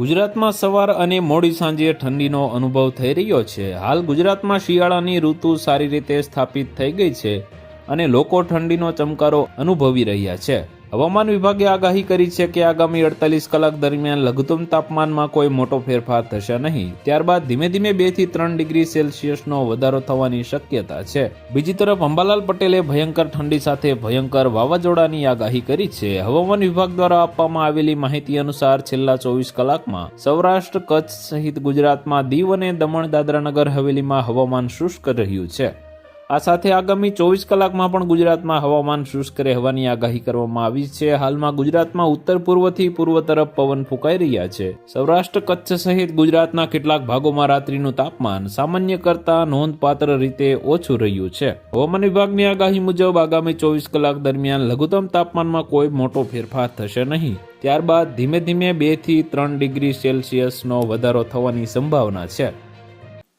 ગુજરાતમાં સવાર અને મોડી સાંજે ઠંડીનો અનુભવ થઈ રહ્યો છે. હાલ ગુજરાતમાં શિયાળાની ઋતુ સારી રીતે સ્થાપિત થઈ ગઈ છે અને લોકો ઠંડીનો ચમકારો અનુભવી રહ્યા છે. હવામાન વિભાગે આગાહી કરી છે કે આગામી અડતાલીસ કલાક દરમિયાન લઘુત્તમ તાપમાનમાં કોઈ મોટો ફેરફાર થશે નહીં. ત્યારબાદ ધીમે ધીમે બેથી ત્રણ ડિગ્રી સેલ્સિયસનો વધારો થવાની શક્યતા છે. બીજી તરફ અંબાલાલ પટેલે ભયંકર ઠંડી સાથે ભયંકર વાવાઝોડાની આગાહી કરી છે. હવામાન વિભાગ દ્વારા આપવામાં આવેલી માહિતી અનુસાર છેલ્લા ચોવીસ કલાકમાં સૌરાષ્ટ્ર, કચ્છ સહિત ગુજરાતમાં દીવ અને દમણ દાદરાનગર હવેલીમાં હવામાન શુષ્ક રહ્યું છે. આ સાથે આગામી ચોવીસ કલાકમાં પણ ગુજરાતમાં હવામાન શુષ્ક રહેવાની આગાહી કરવામાં આવી છે. હાલમાં ગુજરાતમાં ઉત્તર પૂર્વથી પૂર્વ તરફ પવન ફૂંકાઈ રહ્યા છે. સૌરાષ્ટ્ર કચ્છ સહિત ગુજરાતના કેટલાક ભાગોમાં રાત્રિનું તાપમાન સામાન્ય કરતાં નોંધપાત્ર રીતે ઓછું રહ્યું છે. હવામાન વિભાગની આગાહી મુજબ આગામી ચોવીસ કલાક દરમિયાન લઘુત્તમ તાપમાનમાં કોઈ મોટો ફેરફાર થશે નહીં. ત્યારબાદ ધીમે ધીમે બેથી ત્રણ ડિગ્રી સેલ્સિયસનો વધારો થવાની સંભાવના છે.